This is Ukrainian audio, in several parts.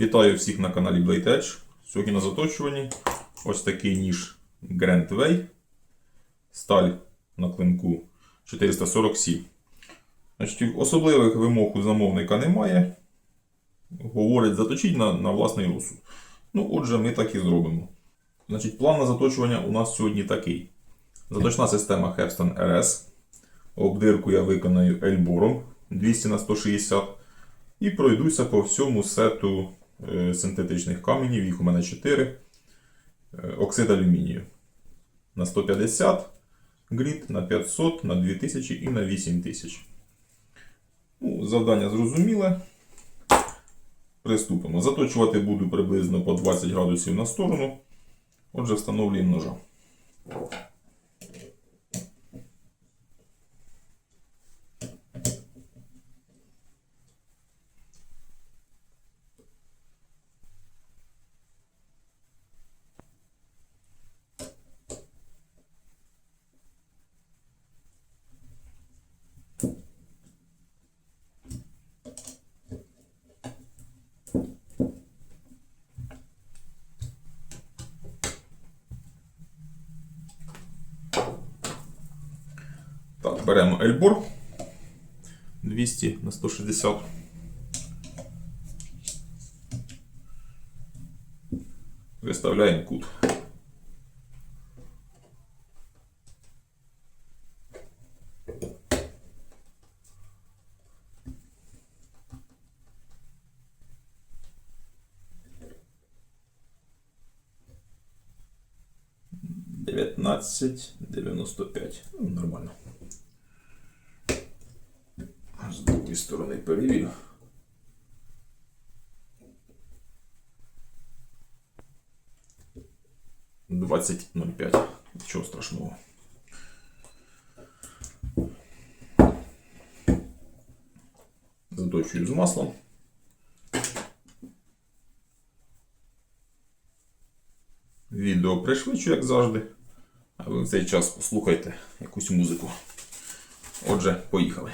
Вітаю всіх на каналі Blade Edge. Сьогодні на заточуванні ось такий ніж Grand Way. Сталь на клинку 447. Значить, особливих вимог у замовника немає. Говорить, заточіть на, на власний розсуд. Ну, отже, ми так і зробимо. Значить, план на заточування у нас сьогодні такий. Заточна система Hepston RS. Обдирку я виконаю ельбором 200 на 160 і пройдуся по всьому сету синтетичних каменів, їх у мене 4. Е, оксид алюмінію на 150 гріт, на 500, на 2000 і на 8000. Ну, завдання зрозуміле. Приступимо. Заточувати буду приблизно по 20 градусів на сторону. Отже, встановлюємо ножа. Так, беремо Ельбур 200 на 160. Виставляємо кут. Дев'ятнадцять дев'яносто п'ять. Ну, нормально. З другої сторони перевірю. Двадцять ноль п'ять. Нічого страшного. Заточую з маслом. Відео пришвидшу, як завжди. А ви в цей час послухайте якусь музику. Отже, поїхали.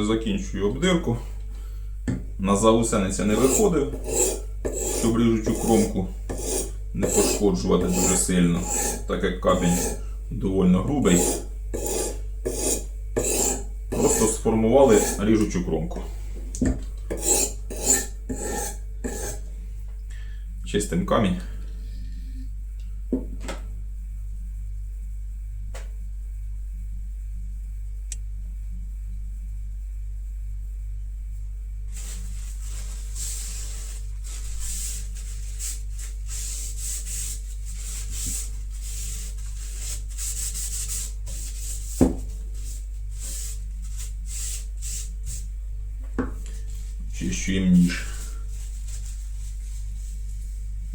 Отже, закінчую обдирку. На заусениця не виходив, щоб ріжучу кромку не пошкоджувати дуже сильно, так як камінь доволі грубий. Просто сформували ріжучу кромку. Чистим камінь. Чищуємо ніж.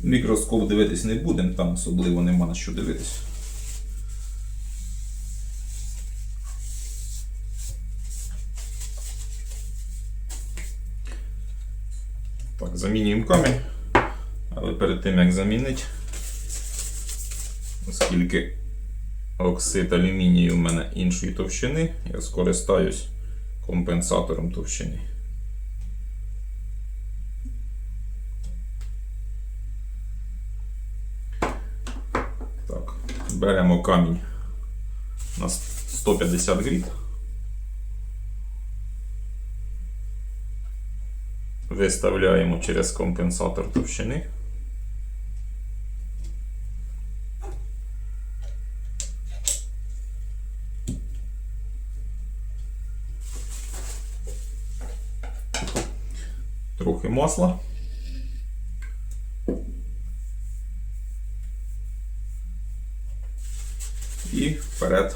Мікроскоп дивитись не будемо, там особливо нема на що дивитись. Так, замінюємо камінь. Але перед тим як замінити, оскільки оксид алюмінію у мене іншої товщини, я скористаюсь компенсатором товщини. Беремо камінь на 150 гріт. Виставляємо через компенсатор товщини. Трохи масла. І вперед.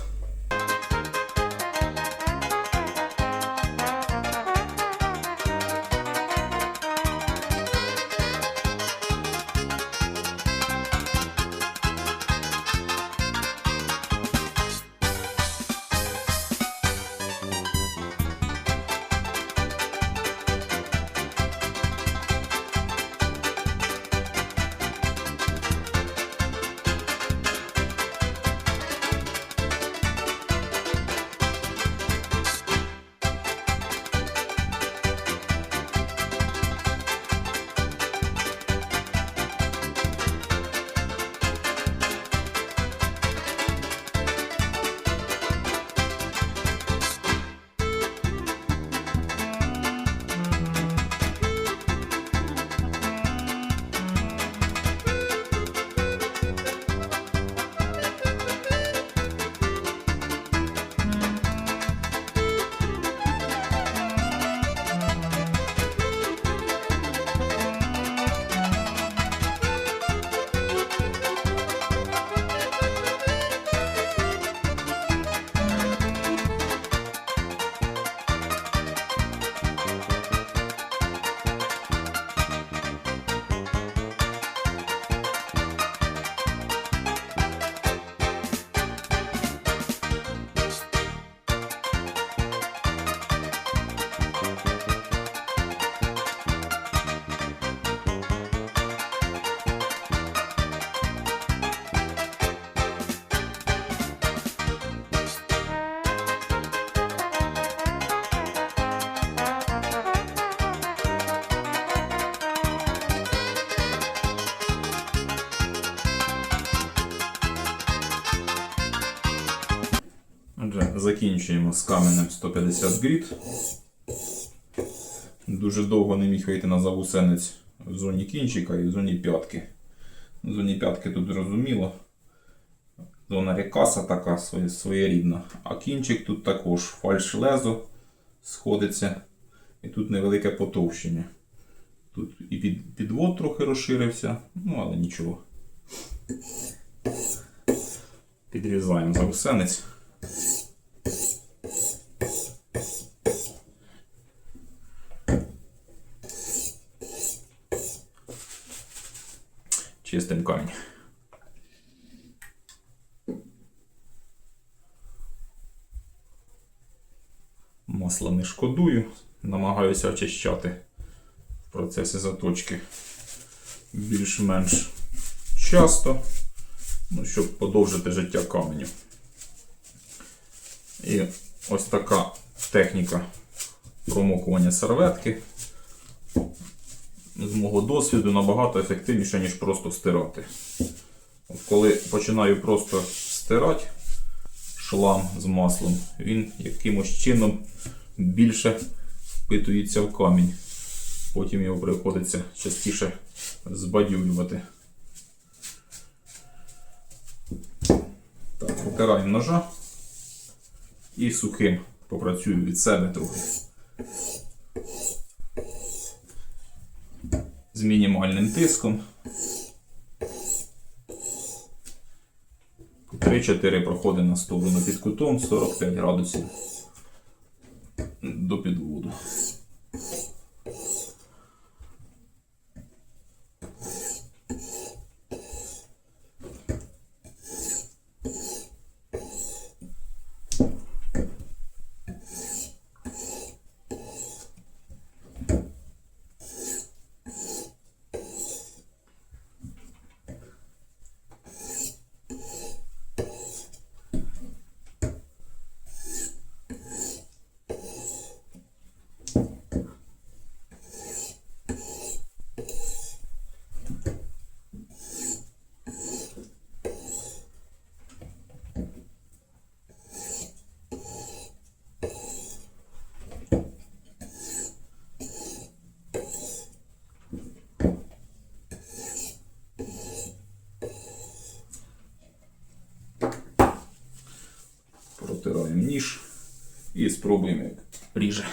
Закінчуємо з каменем 150 гріт. Дуже довго не міг вийти на завусенець в зоні кінчика і в зоні п'ятки. В зоні п'ятки тут зрозуміло. Зона рекаса така своєрідна. А кінчик тут також фальш лезо сходиться. І тут невелике потовщення. Тут і під, підвод трохи розширився, ну але нічого. Підрізаємо завусенець. Чистим камінь. Масла не шкодую, намагаюся очищати в процесі заточки більш-менш часто, ну, щоб подовжити життя каменю. І ось така техніка промокування серветки. З мого досвіду набагато ефективніше, ніж просто стирати. От Коли починаю просто стирати шлам з маслом, він якимось чином більше впитується в камінь. Потім його приходиться частіше збадюлювати. Так, протираємо ножа і сухим попрацюю від себе трохи. З мінімальним тиском. 3-4 проходи на сторону під кутом 45 градусів до підводу. Протираємо ніж і спробуємо як ріже.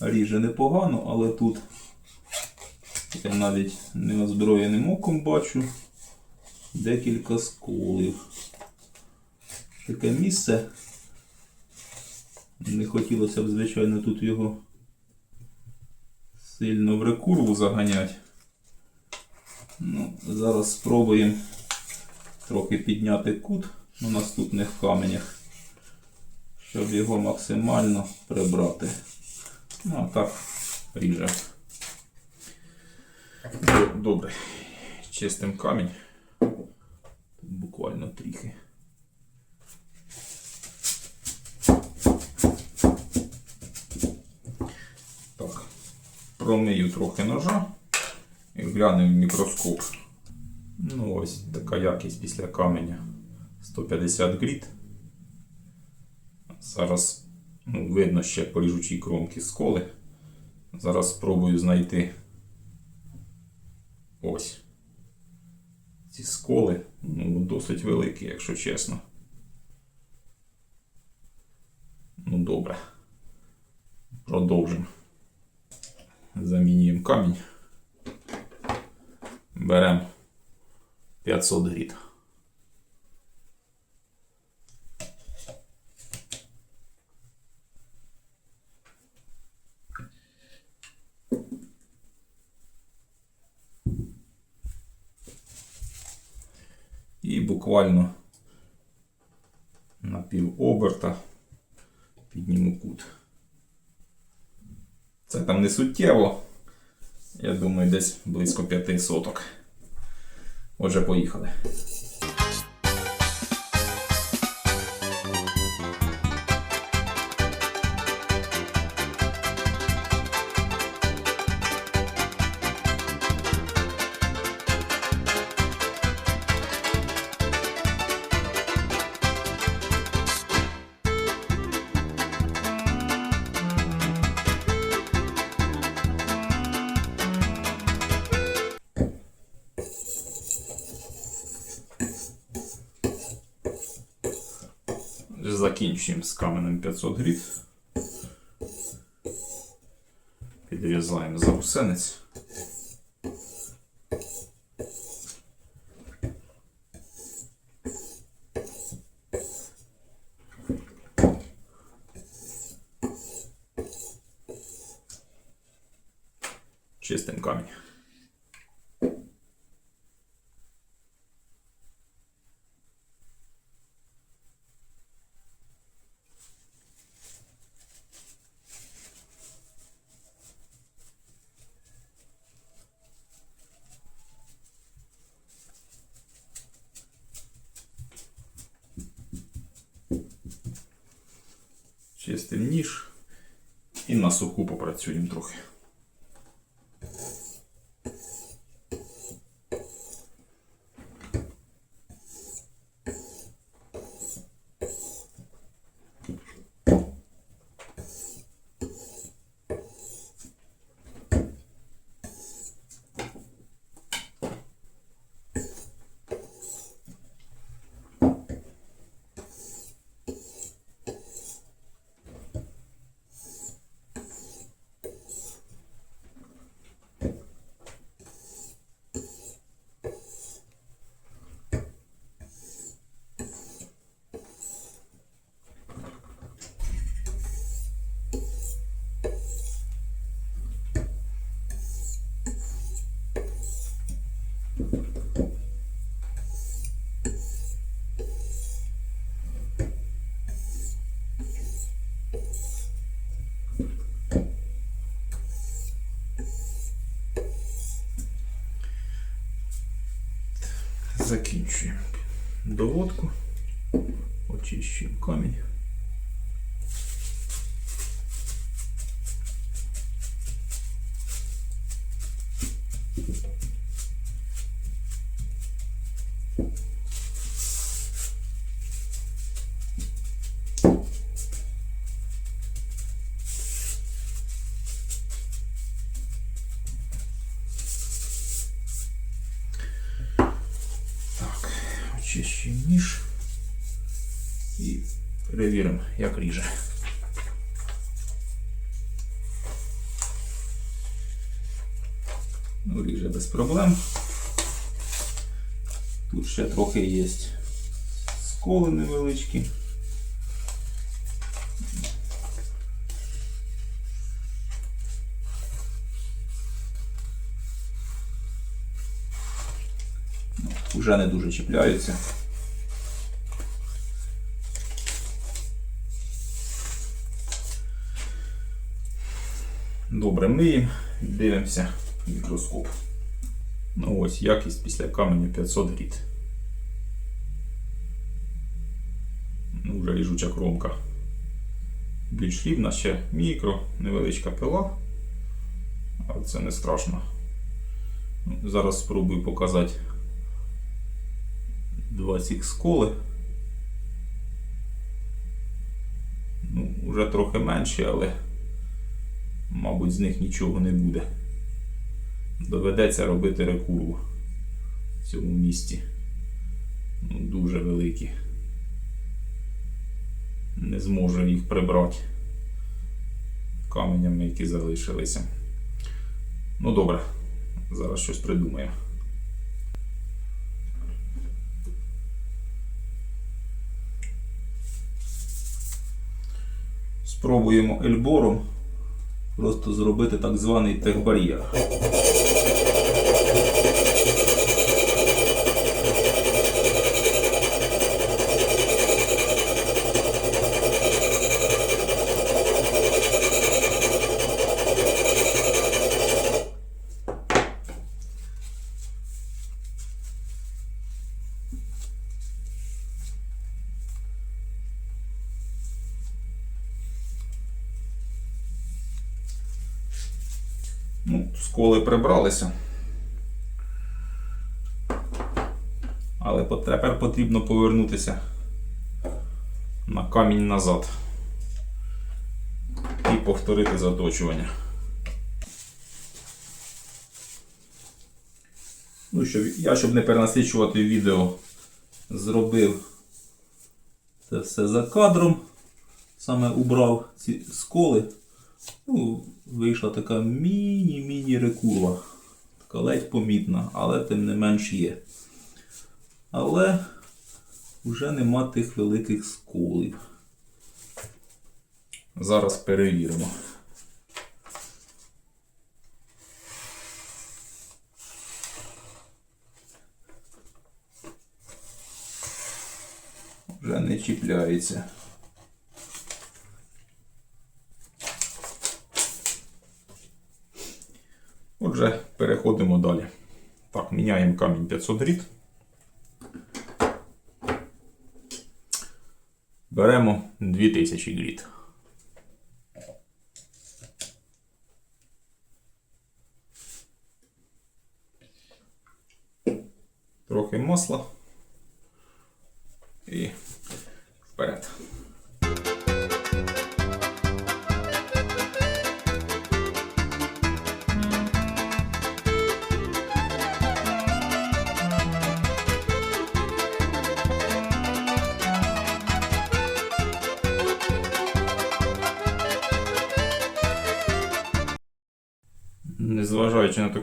Ріже непогано, але тут я навіть неозброєним оком бачу декілька сколів. Таке місце. Не хотілося б, звичайно, тут його сильно в рекурву заганяти. Ну, зараз спробуємо трохи підняти кут на наступних каменях, щоб його максимально прибрати. Ну, а так ріже. Добре. Чистим камінь. Промию трохи ножа і глянемо в мікроскоп. Ну, ось така якість після каменя. 150 гріт. Зараз ну, видно ще по ріжучій кромці сколи. Зараз спробую знайти ось. Ці сколи ну, досить великі, якщо чесно. Ну, добре. Продовжимо. Замінюємо камінь. Беремо 500 гріт. І буквально на пів оберта підніму кут. Це там не суттєво. Я думаю, десь близько п'яти соток. Отже, поїхали. Закінчуємо з каменем 500 гріт. Підрізаємо зарусенець. Чистим камінь. Чистим ніж і на суху попрацюємо трохи. Закінчуємо доводку, очищуємо камінь. Проблем. Тут ще трохи є сколи невеличкі. Уже не дуже чіпляються. Добре, миємо, дивимося мікроскоп. Ну ось якість після каменю 500 гріт. Ну, вже ріжуча кромка. Більш рівна, ще мікро, невеличка пила. Але це не страшно. Ну, Зараз спробую показати два цих сколи. Ну, вже трохи менші, але, мабуть, з них нічого не буде. Доведеться робити рекурву в цьому місці. Ну, дуже великі. Не зможу їх прибрати каменями, які залишилися. Ну добре, зараз щось придумаю. Спробуємо ельбором просто зробити так званий техбар'єр. Ну, сколи прибралися. Але тепер потрібно повернутися на камінь назад і повторити заточування. Ну що, я, щоб не перенасичувати відео, зробив Це все за кадром. Саме убрав ці сколи. Ну, вийшла така міні-міні рекурва. Така ледь помітна, але тим не менш є. Але вже нема тих великих сколів. Зараз перевіримо. Вже не чіпляється. Отже, переходимо далі. Так, міняємо камінь 500 рід. Беремо 2000 гріт. Трохи масла. І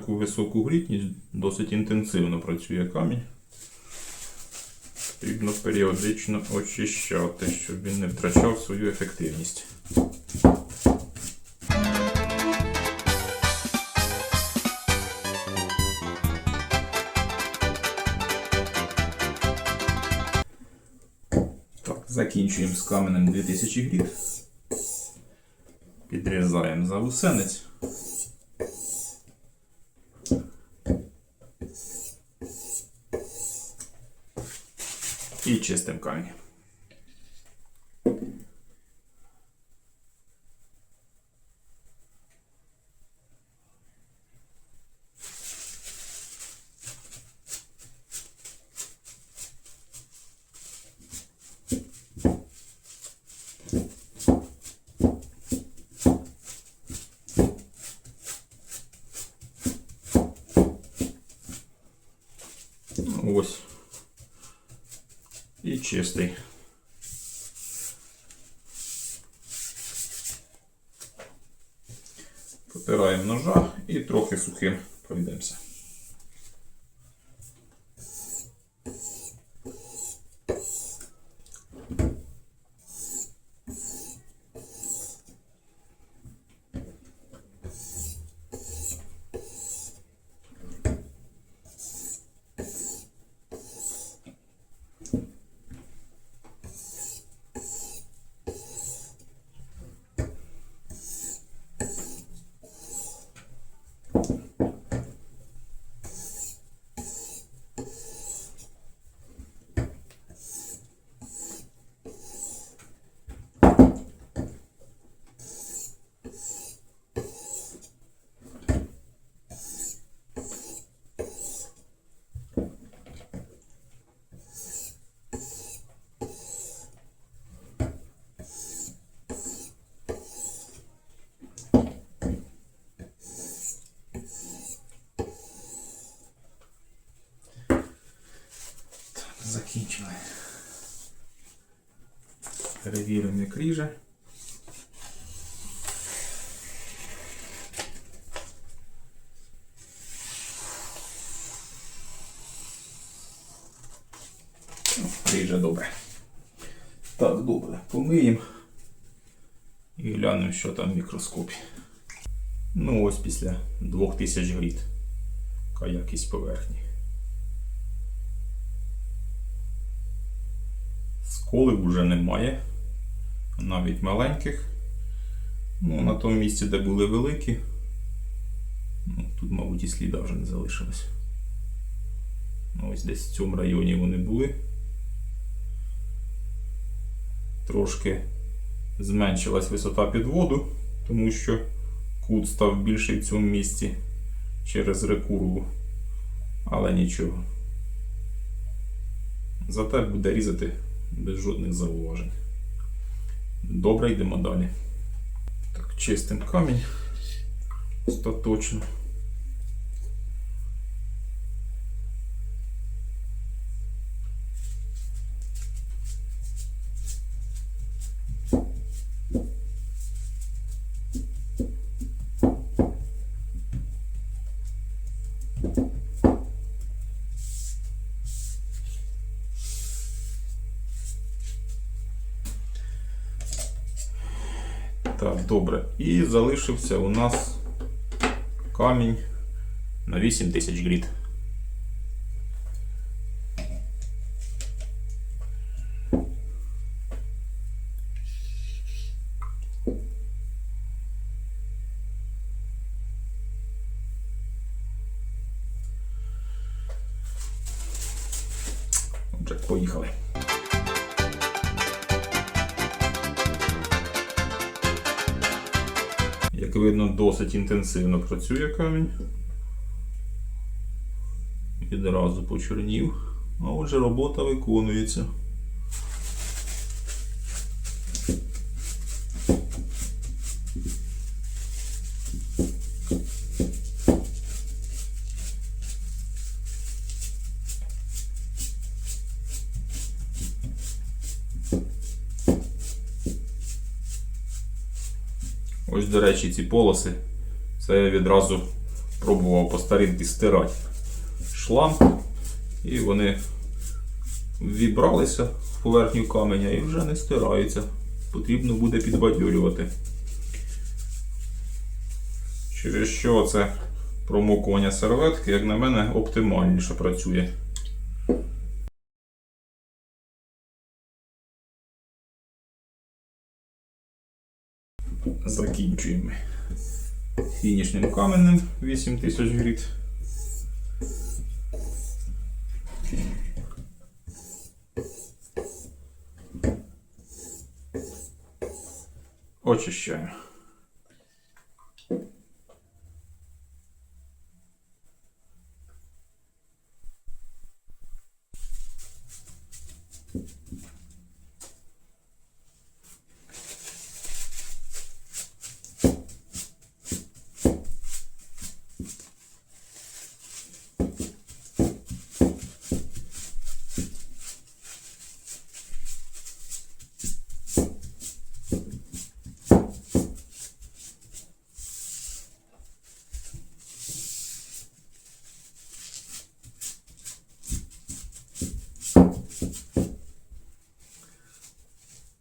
таку високу грітність, досить інтенсивно працює камінь. Потрібно періодично очищати, щоб він не втрачав свою ефективність. Закінчуємо з каменем 2000 гріт. Підрізаємо завусенець. Чистим камінь. Ось. І чистий. Потираємо ножа і трохи сухим пройдемося. Перевіримо, як ріже. Ріже добре. Так, добре. Помиємо і глянемо, що там в мікроскопі. Ну, ось після 2000 гріт. Яка якість поверхні. Сколів вже немає, навіть маленьких. Ну, на тому місці, де були великі, ну, тут, мабуть, і сліда вже не залишилось. Ну, ось десь в цьому районі вони були. Трошки зменшилась висота підводу, тому що кут став більший в цьому місці через рекурву, але нічого. Зате буде різати без жодних зауважень. Добре, йдемо далі. Так, чистим камінь остаточно. Добре. І залишився у нас камінь на 8000 гріт. Досить інтенсивно працює камінь. Відразу почорнів. А отже, робота виконується. Ось, до речі, ці полоси. Це я відразу пробував по старинці стирати шланг. І вони вібралися в поверхню каменя і вже не стираються. Потрібно буде підбадьорювати. Через що це промокування серветки, як на мене, оптимальніше працює. Фінішним каменем 8000 гріт. Очищаємо.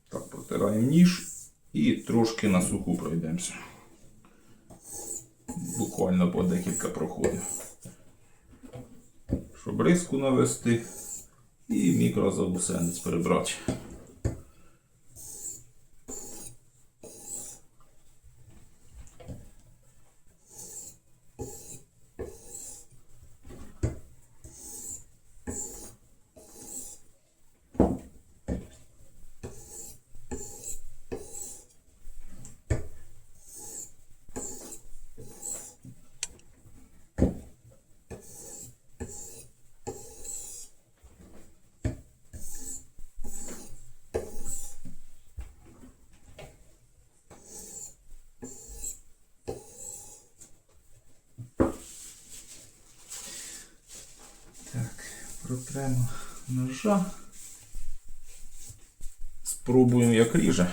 Так, протираємо ніж і суху пройдемося. Буквально по декілька проходів. Щоб риску навести і мікрозаусенець прибрати. Так, протремо ножа. Спробуємо, як ріже.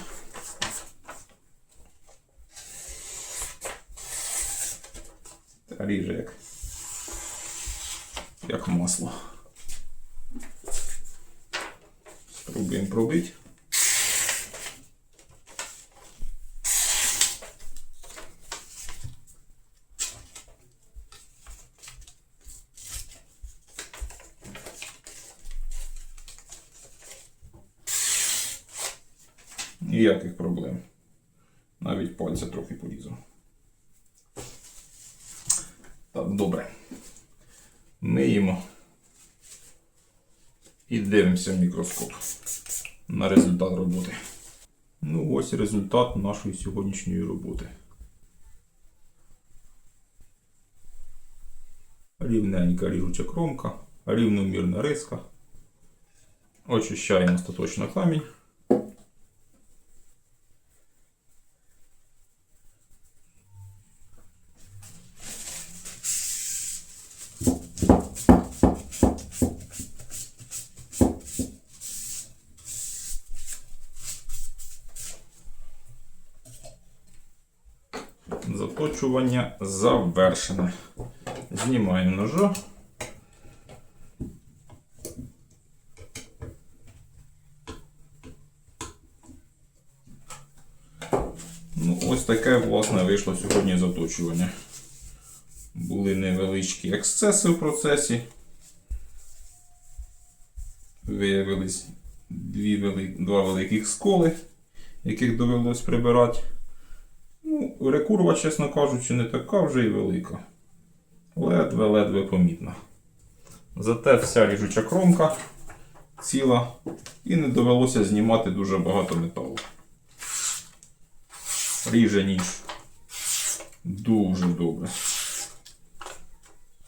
Та ріже як. Як масло. Спробуємо пробити. Ніяких проблем. Навіть пальця трохи порізав. Так, добре. Миємо і дивимося в мікроскоп на результат роботи. Ну, ось результат нашої сьогоднішньої роботи. Рівненька ріжуча кромка, рівномірна риска. Очищаємо остаточно камінь. Заточування завершене. Знімаємо ножа. Ну, ось таке, власне, вийшло сьогодні заточування. Були невеличкі ексцеси в процесі. Виявились дві вели... два великих сколи, яких довелось прибирати. Рекурва, чесно кажучи, не така вже і велика. Ледве-ледве помітна. Зате вся ріжуча кромка ціла і не довелося знімати дуже багато металу. Ріже ніж. Дуже добре.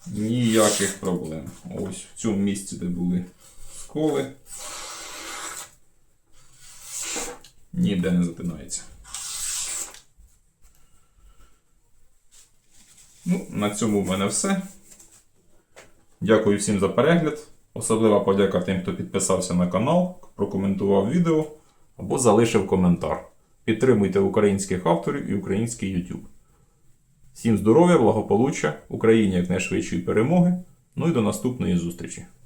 Ніяких проблем. Ось в цьому місці, де були сколи. Ніде не затинається. Ну, на цьому в мене все. Дякую всім за перегляд. Особлива подяка тим, хто підписався на канал, прокоментував відео або залишив коментар. Підтримуйте українських авторів і український YouTube. Всім здоров'я, благополуччя, Україні якнайшвидшої перемоги. Ну і до наступної зустрічі!